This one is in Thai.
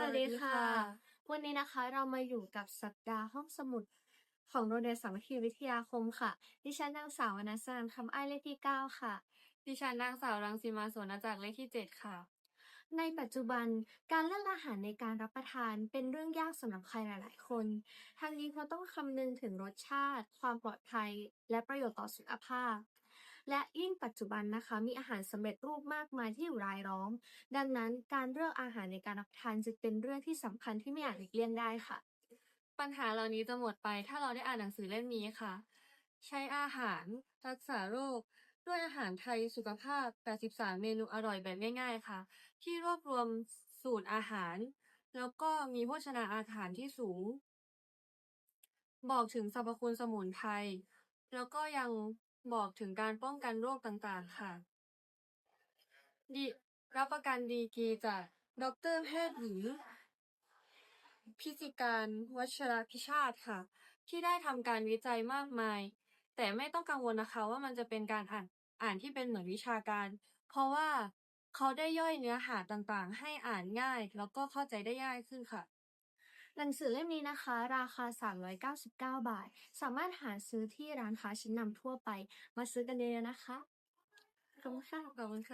สวัสดีค่ะ วันนี้นะคะเรามาอยู่กับสัปดาห์ห้องสมุดของโรงเรียนสามัคคีวิทยาคมค่ะ ดิฉันนางสาววรรณสนคำอ้ายเลขที่ 9 ค่ะ ดิฉันนางสาวรังสีมาสวนจากรเลขที่ 7 ค่ะ ในปัจจุบันการเลือกอาหารในการรับประทานเป็นเรื่องยากสำหรับใครหลาย ๆ คน ทางนี้เพราะต้องคำนึงถึงรสชาติ ความปลอดภัย และประโยชน์ต่อสุขภาพ และยิ่งปัจจุบันนะคะ มีอาหารสำเร็จรูปมากมายที่อยู่รายล้อม ดังนั้นการเลือกอาหารในการรับประทานจึงเป็นเรื่องที่สำคัญที่ไม่อาจหลีกเลี่ยงได้ค่ะ ปัญหาเหล่านี้จะหมดไปถ้าเราได้อ่านหนังสือเล่มนี้ค่ะ ใช้อาหารรักษาโรคด้วยอาหารไทยสุขภาพ 83 เมนูอร่อยแบบง่าย ๆ ค่ะ ที่รวบรวมสูตรอาหาร แล้วก็มีโภชนาอาหารที่สูง บอกถึงสรรพคุณสมุนไพรแล้วก็ยัง บอกถึงการป้องกันโรคต่าง ๆ ค่ะดีรับประกันดีกรีจากดอกเตอรแพทย์หญิงพิจิการวัชรพิชาติค่ะ ที่ได้ทำการวิจัยมากมาย แต่ไม่ต้องกังวลนะคะว่ามันจะเป็นการอ่านอ่านที่เป็นเหมือนวิชาการ เพราะว่าเขาได้ย่อยเนื้อหาต่างๆ ให้อ่านง่าย แล้วก็เข้าใจได้ง่ายขึ้นค่ะ หนังสือเล่มนี้นะคะ ราคา 399 บาท สามารถหาซื้อที่ร้านค้าชั้นนำทั่วไป มาซื้อกันเยอะๆนะคะขอบคุณค่ะขอบคุณค่ะ